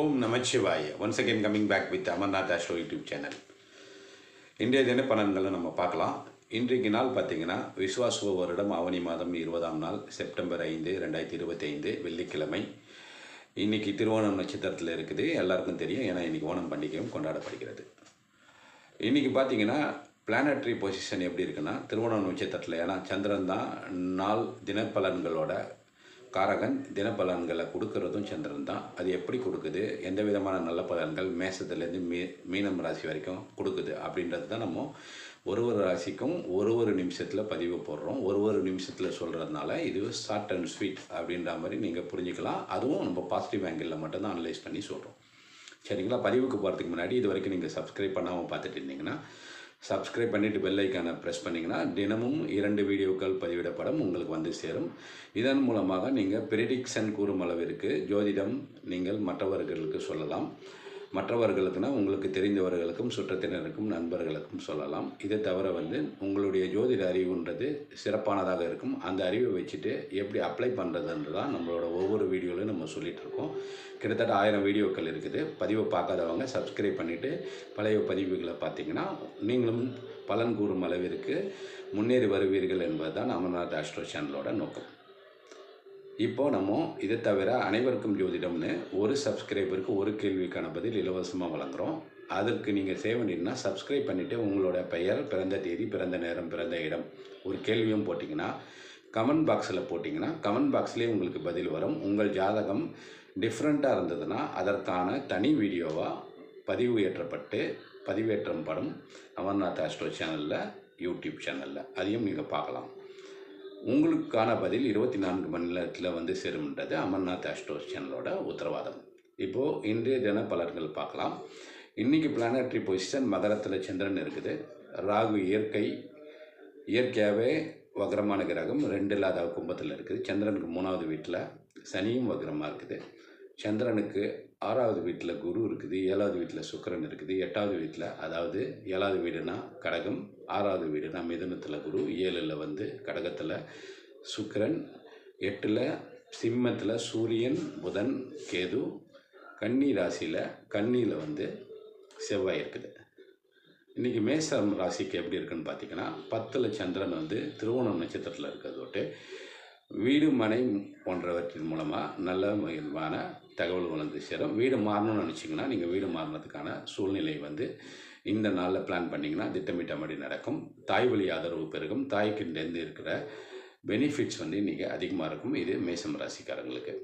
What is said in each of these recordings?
Om Namachivaya. Once again coming back with Amarnath show YouTube channel இன்றைய தின பலன்களை நம்ம பார்க்கலாம். இன்றைக்கு நாள் பார்த்தீங்கன்னா விஸ்வாசுவ வருடம் ஆவணி மாதம் இருபதாம் நாள் செப்டம்பர் ஐந்து ரெண்டாயிரத்தி இருபத்தி ஐந்து வெள்ளிக்கிழமை. இன்னைக்கு திருவோணம் நட்சத்திரத்தில் இருக்குது. எல்லாருக்கும் தெரியும். ஏன்னா இன்றைக்கி ஓணம் பண்டிகையும் கொண்டாடப்படுகிறது. இன்றைக்கி பார்த்தீங்கன்னா பிளானட்ரி பொசிஷன் எப்படி இருக்குன்னா திருவோணம் நட்சத்திரத்தில் ஏன்னா சந்திரன் தான் நாள் தினப்பலன்களோட காரகன் தினப்பலன்களை கொடுக்கறதும் சந்திரன் தான். அது எப்படி கொடுக்குது? எந்த விதமான நல்ல பலன்கள் மேசத்துலேருந்து மீ மீனம் ராசி வரைக்கும் கொடுக்குது? அப்படின்றது தான் நம்ம ஒரு ஒரு ராசிக்கும் ஒரு ஒரு நிமிஷத்தில் பதிவு போடுறோம். ஒரு ஒரு நிமிஷத்தில் சொல்கிறதுனால இது ஷார்ட் அண்ட் ஸ்வீட் அப்படின்ற மாதிரி நீங்கள் புரிஞ்சுக்கலாம். அதுவும் நம்ம பாசிட்டிவ் ஆங்கிளில் மட்டும்தான் அனலைஸ் பண்ணி சொல்கிறோம் சரிங்களா? பதிவுக்கு போகிறதுக்கு முன்னாடி இது வரைக்கும் நீங்கள் சப்ஸ்கிரைப் பண்ணாமல் பார்த்துட்டு இருந்தீங்கன்னா சப்ஸ்கிரைப் பண்ணிவிட்டு பெல் ஐக்கானை ப்ரெஸ் பண்ணிங்கன்னா தினமும் இரண்டு வீடியோக்கள் பதிவிடப்படும் உங்களுக்கு வந்து சேரும். இதன் மூலமாக நீங்கள் ப்ரெடிக்ஷன் கூறும் அளவிற்கு ஜோதிடம் நீங்கள் மற்றவர்களுக்கு சொல்லலாம். மற்றவர்களுக்குனா உங்களுக்கு தெரிந்தவர்களுக்கும் சுற்றத்தினருக்கும் நண்பர்களுக்கும் சொல்லலாம். இதை தவிர வந்து உங்களுடைய ஜோதிட அறிவுன்றது சிறப்பானதாக இருக்கும். அந்த அறிவை வச்சுட்டு எப்படி அப்ளை பண்ணுறதுன்றது தான் நம்மளோட ஒவ்வொரு வீடியோலையும் நம்ம சொல்லிகிட்டு இருக்கோம் கிட்டத்தட்ட ஆயிரம் வீடியோக்கள் இருக்குது. பதிவை பார்க்காதவங்க சப்ஸ்கிரைப் பண்ணிவிட்டு பழைய பதிவுகளை பார்த்தீங்கன்னா நீங்களும் பலன் கூறும் அளவிற்கு முன்னேறி வருவீர்கள் என்பது தான் அமர்நாத் ஆஸ்ட்ரோ சேனலோட நோக்கம். இப்போது நம்ம இதை தவிர அனைவருக்கும் ஜோதிடம்னு ஒரு சப்ஸ்கிரைபருக்கு ஒரு கேள்விக்கான பதில் இலவசமாக வழங்குகிறோம் அதற்கு நீங்கள் செய்ய வேண்டியதுன்னா சப்ஸ்கிரைப் பண்ணிவிட்டு உங்களோட பெயர் பிறந்த தேதி பிறந்த நேரம் பிறந்த இடம் ஒரு கேள்வியும் போட்டிங்கன்னா கமெண்ட் பாக்ஸில் போட்டிங்கன்னா கமெண்ட் பாக்ஸ்லேயே உங்களுக்கு பதில் வரும். உங்கள் ஜாதகம் டிஃப்ரெண்ட்டாக இருந்ததுன்னா அதற்கான தனி வீடியோவாக பதிவு ஏற்றப்பட்டு பதிவேற்றம் படும் அமர்நாத் ஆஸ்ட்ரோ சேனலில் யூடியூப் சேனலில் அதையும் நீங்கள் பார்க்கலாம். உங்களுக்கான பதில் இருபத்தி நான்கு மணி நேரத்தில் வந்து சேரும்ன்றது அமர்நாத் ஆஸ்ட்ரோ சேனலோட உத்தரவாதம். இப்போது இன்றைய தின பலன்கள் பார்க்கலாம். இன்றைக்கி பிளானட்ரி பொசிஷன் மகரத்தில் சந்திரன் இருக்குது. ராகு இயற்கை இயற்கையாகவே வக்ரமான கிரகம் ரெண்டு இல்லாத கும்பத்தில் இருக்குது. சந்திரனுக்கு மூணாவது வீட்டில் சனியும் வக்ரமாக இருக்குது. சந்திரனுக்கு ஆறாவது வீட்டில் குரு இருக்குது ஏழாவது வீட்டில் சுக்கரன் இருக்குது எட்டாவது வீட்டில் அதாவது ஏழாவது வீடுனா கடகம் ஆறாவது வீடுனா மிதனத்தில் குரு ஏழில் வந்து கடகத்தில் சுக்கிரன் எட்டில் சிம்மத்தில் சூரியன் புதன் கேது கன்னி ராசியில் கன்னியில் வந்து செவ்வாய் இருக்குது. இன்றைக்கி மேசம் ராசிக்கு எப்படி இருக்குன்னு பார்த்தீங்கன்னா பத்தில் சந்திரன் வந்து திருவோணம் நட்சத்திரத்தில் இருக்கிறதோட்டு வீடு மனை போன்றவற்றின் மூலமாக நல்ல மகிழ்வான தகவல்கள் வந்து சேரும். வீடு மாறணும்னு நினச்சிங்கன்னா நீங்கள் வீடு மாறினதுக்கான சூழ்நிலை வந்து இந்த நாளில் பிளான் பண்ணிங்கன்னா திட்டமிட்டபடி நடக்கும். தாய் வழி ஆதரவு பெருகும். தாய்க்கிட்டேருந்து இருக்கிற பெனிஃபிட்ஸ் வந்து இன்றைக்கி அதிகமாக இருக்கும். இது மேசம் ராசிக்காரங்களுக்கு.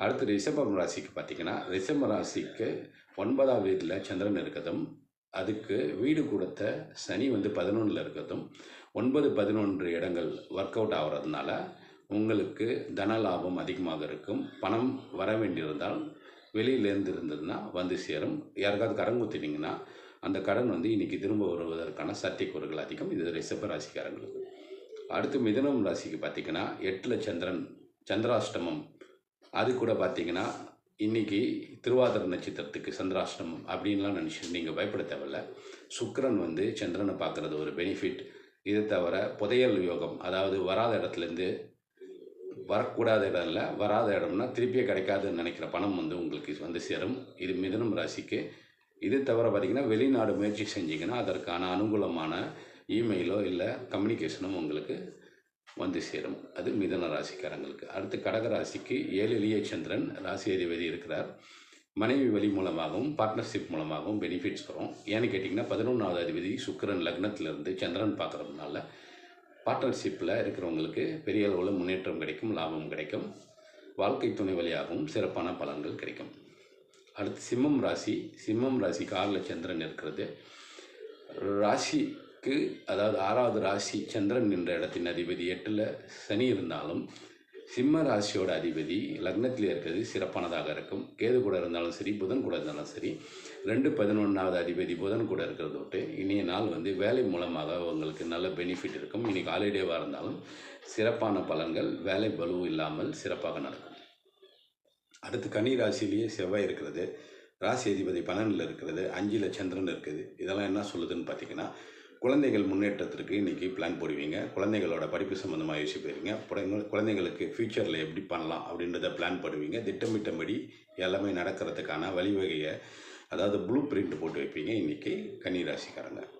அடுத்து ரிஷபம் ராசிக்கு பார்த்தீங்கன்னா ரிஷப ராசிக்கு ஒன்பதாம் வீட்டில் சந்திரன் இருக்கிறதும் அதுக்கு வீடு கொடுத்த சனி வந்து பதினொன்றில் இருக்கிறதும் ஒன்பது பதினொன்று இடங்கள் ஒர்க் அவுட் ஆகிறதுனால உங்களுக்கு தன லாபம் அதிகமாக இருக்கும். பணம் வர வேண்டியிருந்தால் வெளியிலேருந்து இருந்ததுன்னா வந்து சேரும். யாருக்காவது கடன் கொடுத்துட்டிங்கன்னா அந்த கடன் வந்து இன்றைக்கி திரும்ப வருவதற்கான சாத்தியக்கூறுகள் அதிகம். இது ரிஷப ராசிக்காரங்களுக்கு. அடுத்து மிதனம் ராசிக்கு பார்த்திங்கன்னா எட்டில் சந்திரன் சந்திராஷ்டமம். அது கூட பார்த்திங்கன்னா இன்றைக்கி திருவாதிர நட்சத்திரத்துக்கு சந்திராஷ்டமம் அப்படின்லாம் நினச்சி நீங்கள் பயப்பட தேவையில்ல. சுக்கரன் வந்து சந்திரனை பார்க்குறது ஒரு பெனிஃபிட் இதை தவிர புதையல் யோகம் அதாவது வராத இடத்துலேருந்து வரக்கூடாத இடம் இல்லை வராத இடம்னா திருப்பியே கிடைக்காதுன்னு நினைக்கிற பணம் வந்து உங்களுக்கு வந்து சேரும். இது மிதனம் ராசிக்கு. இது தவிர பார்த்திங்கன்னா வெளிநாடு முயற்சி செஞ்சிங்கன்னா அதற்கான அனுகூலமான இமெயிலோ இல்லை கம்யூனிகேஷனும் உங்களுக்கு வந்து சேரும். அது மிதன ராசிக்காரங்களுக்கு. அடுத்து கடக ராசிக்கு ஏழிலேயே சந்திரன் ராசி அதிபதி இருக்கிறார். மனைவி வழி மூலமாகவும் பார்ட்னர்ஷிப் மூலமாகவும் பெனிஃபிட்ஸ் வரும் ஏன்னு கேட்டிங்கன்னா பதினொன்றாவது அதிபதி சுக்கரன் லக்னத்திலிருந்து சந்திரன் பார்க்குறதுனால பார்ட்னர்ஷிப்பில் இருக்கிறவங்களுக்கு பெரிய அளவில் முன்னேற்றம் கிடைக்கும் லாபம் கிடைக்கும். வாழ்க்கை துணை வழியாகவும் சிறப்பான பலன்கள் கிடைக்கும். அடுத்து சிம்மம் ராசி. சிம்மம் ராசி காரில் சந்திரன் இருக்கிறது. ராசிக்கு அதாவது ஆறாவது ராசி சந்திரன் என்ற இடத்தின் அதிபதி எட்டில் சனி இருந்தாலும் சிம்ம ராசியோட அதிபதி லக்னத்தில் இருக்கிறது சிறப்பானதாக இருக்கும். கேது கூட இருந்தாலும் சரி புதன் கூட இருந்தாலும் சரி ரெண்டு பதினொன்றாவது அதிபதி புதன் கூட இருக்கிறத விட்டு இனிய நாள் வந்து வேலை மூலமாக உங்களுக்கு நல்ல பெனிஃபிட் இருக்கும். இன்றைக்கி ஹாலிடேவாக இருந்தாலும் சிறப்பான பலன்கள் வேலை பலு இல்லாமல் சிறப்பாக நடக்கும். அடுத்து கன்னி ராசியிலேயே செவ்வாய் இருக்கிறது. ராசி அதிபதி பன்னெண்டில் இருக்கிறது அஞ்சில் சந்திரன் இருக்குது. இதெல்லாம் என்ன சொல்லுதுன்னு பார்த்தீங்கன்னா குழந்தைகள் முன்னேற்றத்திற்கு இன்றைக்கி பிளான் போடுவீங்க. குழந்தைகளோட படிப்பு சம்மந்தமாக யோசிப்பீங்க குழந்தைங்க- குழந்தைங்களுக்கு ஃப்யூச்சரில் எப்படி பண்ணலாம் அப்படின்றத பிளான் பண்ணுவீங்க திட்டமிட்டபடி எல்லாமே நடக்கிறதுக்கான வழிவகையை அதாவது ப்ளூ பிரிண்ட் போட்டு வைப்பீங்க. இன்றைக்கி கன்னிராசிக்காரங்க.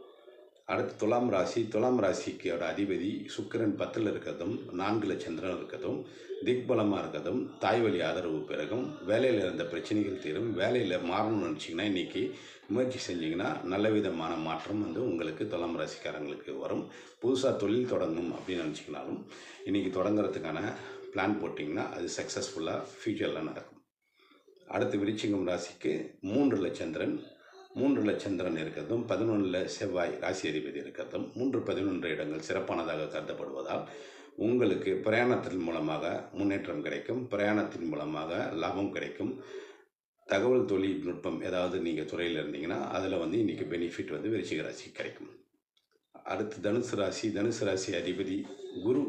அடுத்து துலாம் ராசி. துலாம் ராசிக்கோட அதிபதி சுக்கிரன் பத்தில் இருக்கிறதும் நான்கில் சந்திரன் இருக்கிறதும் திக்பலமாக இருக்கிறதும் தாய் வழி ஆதரவு பிறகும் வேலையில் இருந்த பிரச்சனைகள் தீரும். வேலையில் மாறணும்னு நினச்சிங்கன்னா இன்றைக்கி முயற்சி செஞ்சிங்கன்னா நல்ல விதமான மாற்றம் வந்து உங்களுக்கு துலாம் ராசிக்காரங்களுக்கு வரும். புதுசாக தொழில் தொடங்கும் அப்படின்னு நினச்சிங்கனாலும் இன்றைக்கி தொடங்குறதுக்கான பிளான் போட்டிங்கன்னா அது சக்ஸஸ்ஃபுல்லாக ஃப்யூச்சரில் நடக்கும். அடுத்து விருச்சிகம் ராசிக்கு மூன்றில் சந்திரன் மூன்றில் சந்திரன் இருக்கிறதும் பதினொன்றில் செவ்வாய் ராசி அதிபதி இருக்கிறதும் மூன்று பதினொன்று இடங்கள் சிறப்பானதாக கருதப்படுவதால் உங்களுக்கு பிரயாணத்தின் மூலமாக முன்னேற்றம் கிடைக்கும் பிரயாணத்தின் மூலமாக லாபம் கிடைக்கும். தகவல் தொழில்நுட்பம் ஏதாவது நீங்கள் துறையில் இருந்தீங்கன்னா அதில் வந்து இன்றைக்கி பெனிஃபிட் வந்து விருச்சிக ராசி கிடைக்கும். அடுத்து தனுசு ராசி தனுசு ராசி அதிபதி குரு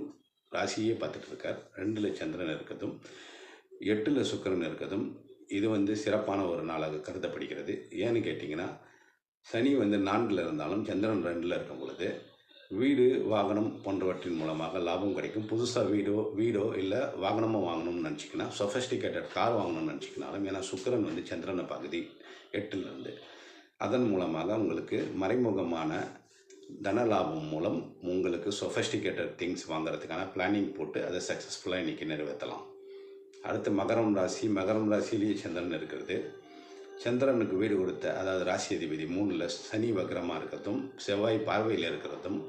ராசியே பார்த்துட்டு இருக்கார். ரெண்டில் சந்திரன் இருக்கிறதும் எட்டில் சுக்கரன் இருக்கிறதும் இது வந்து சிறப்பான ஒரு நாளாக கருதப்படுகிறது. ஏன்னு கேட்டிங்கன்னா சனி வந்து நான்கில் இருந்தாலும் சந்திரன் ரெண்டில் இருக்கும் பொழுது வீடு வாகனம் போன்றவற்றின் மூலமாக லாபம் கிடைக்கும். புதுசாக வீடோ வீடோ இல்லை வாகனமோ வாங்கணும்னு நினச்சிக்கினா சொஃபஸ்டிகேட்டட் கார் வாங்கணும்னு நினச்சிக்கினாலும் ஏன்னா சுக்கரன் வந்து சந்திரனை பகுதி எட்டுலேருந்து அதன் மூலமாக உங்களுக்கு மறைமுகமான தன லாபம் மூலம் உங்களுக்கு சொஃபஸ்டிகேட்டட் திங்ஸ் வாங்குறதுக்கான பிளானிங் போட்டு அதை சக்ஸஸ்ஃபுல்லாக இன்றைக்கி நிறைவேற்றலாம். அடுத்து மகரம் ராசி மகரம் ராசியிலேயே சந்திரன் இருக்கிறது. சந்திரனுக்கு வீடு கொடுத்த அதாவது ராசி அதிபதி மூணில் சனி வக்ரமாக இருக்கிறதும் செவ்வாய் பார்வையில் இருக்கிறதும்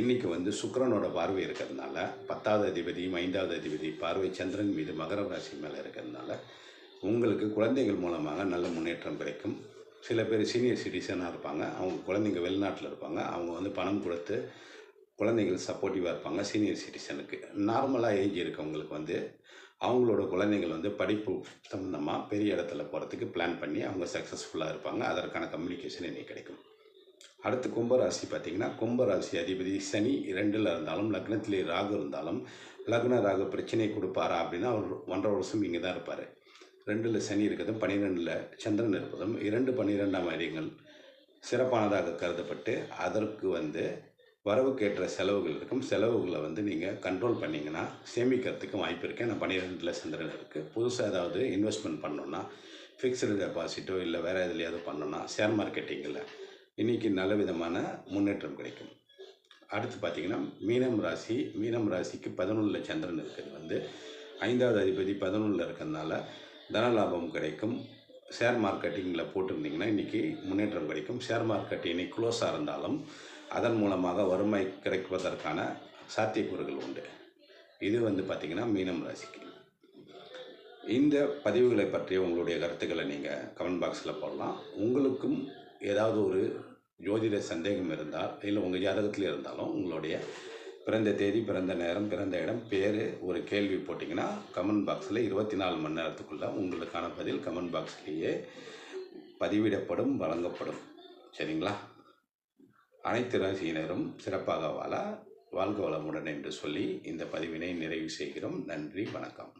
இன்றைக்கி வந்து சுக்கரனோட பார்வை இருக்கிறதுனால பத்தாவது அதிபதியும் ஐந்தாவது அதிபதி பார்வை சந்திரன் மீது மகரம் ராசி மேலே இருக்கிறதுனால உங்களுக்கு குழந்தைகள் மூலமாக நல்ல முன்னேற்றம் கிடைக்கும். சில பேர் சீனியர் சிட்டிசனாக இருப்பாங்க அவங்க குழந்தைங்க வெளிநாட்டில் இருப்பாங்க அவங்க வந்து பணம் கொடுத்து குழந்தைகள் சப்போர்ட்டிவாக இருப்பாங்க சீனியர் சிட்டிசனுக்கு. நார்மலாக ஏஜ் இருக்கவங்களுக்கு வந்து அவங்களோட குழந்தைகள் வந்து படிப்பு சம்மந்தமாக பெரிய இடத்துல போகிறதுக்கு பிளான் பண்ணி அவங்க சக்ஸஸ்ஃபுல்லாக இருப்பாங்க. அதற்கான கம்யூனிகேஷன் இன்றைக்கி கிடைக்கும். அடுத்து கும்பராசி பார்த்தீங்கன்னா கும்பராசி அதிபதி சனி ரெண்டில் இருந்தாலும் லக்னத்திலே ராகு இருந்தாலும் லக்ன ராகு பிரச்சனை கொடுப்பாரா அப்படின்னா அவர் ஒன்றரை வருஷம் இங்கே தான் இருப்பார். ரெண்டில் சனி இருக்கிறதும் பன்னிரெண்டில் சந்திரன் இருப்பதும் இரண்டு பன்னிரெண்டாம் இடங்கள் சிறப்பானதாக கருதப்பட்டு அதற்கு வந்து வரவுக்கேற்ற செலவுகள் இருக்கும் செலவுகளை வந்து நீங்கள் கண்ட்ரோல் பண்ணிங்கன்னா சேமிக்கிறதுக்கு வாய்ப்பு இருக்குது ஏன்னா பன்னிரெண்டு சந்திரன் இருக்குது புதுசாக ஏதாவது இன்வெஸ்ட்மெண்ட் பண்ணோன்னா ஃபிக்ஸ்டு டெபாசிட்டோ இல்லை வேறு எதுலையாவது பண்ணோன்னா ஷேர் மார்க்கெட்டிங்கில் இன்றைக்கி நல்ல விதமான முன்னேற்றம் கிடைக்கும். அடுத்து பார்த்திங்கன்னா மீனம் ராசி. மீனம் ராசிக்கு பதினொன்றில் சந்திரன் இருக்கிறது வந்து ஐந்தாவது அதிபதி பதினொன்றில் இருக்கிறதுனால தனலாபம் கிடைக்கும். ஷேர் மார்க்கெட்டிங்கில் போட்டிருந்தீங்கன்னா இன்றைக்கி முன்னேற்றம் கிடைக்கும். ஷேர் மார்க்கெட் இன்னைக்கு க்ளோஸாக இருந்தாலும் அதன் மூலமாக வறுமை கிடைப்பதற்கான சாத்தியக்கூறுகள் உண்டு. இது வந்து பார்த்திங்கன்னா மீனம் ராசிக்கு. இந்த பதிவுகளை பற்றிய உங்களுடைய கருத்துக்களை நீங்கள் கமெண்ட் பாக்ஸில் போடலாம். உங்களுக்கும் ஏதாவது ஒரு ஜோதிட சந்தேகம் இருந்தால் இல்லை உங்கள் ஜாதகத்தில் இருந்தாலும் உங்களுடைய பிறந்த தேதி பிறந்த நேரம் பிறந்த இடம் பேர் ஒரு கேள்வி போட்டிங்கன்னா கமெண்ட் பாக்ஸில் இருபத்தி நாலு மணி நேரத்துக்குள்ளே உங்களுக்கான பதில் கமெண்ட் பாக்ஸ்லேயே பதிவிடப்படும் வழங்கப்படும். சரிங்களா? அனைத்து ராசியினரும் சிறப்பாக வாழ வாழ்க வளமுடன் என்று சொல்லி இந்த பதிவினை நிறைவு செய்கிறோம். நன்றி வணக்கம்.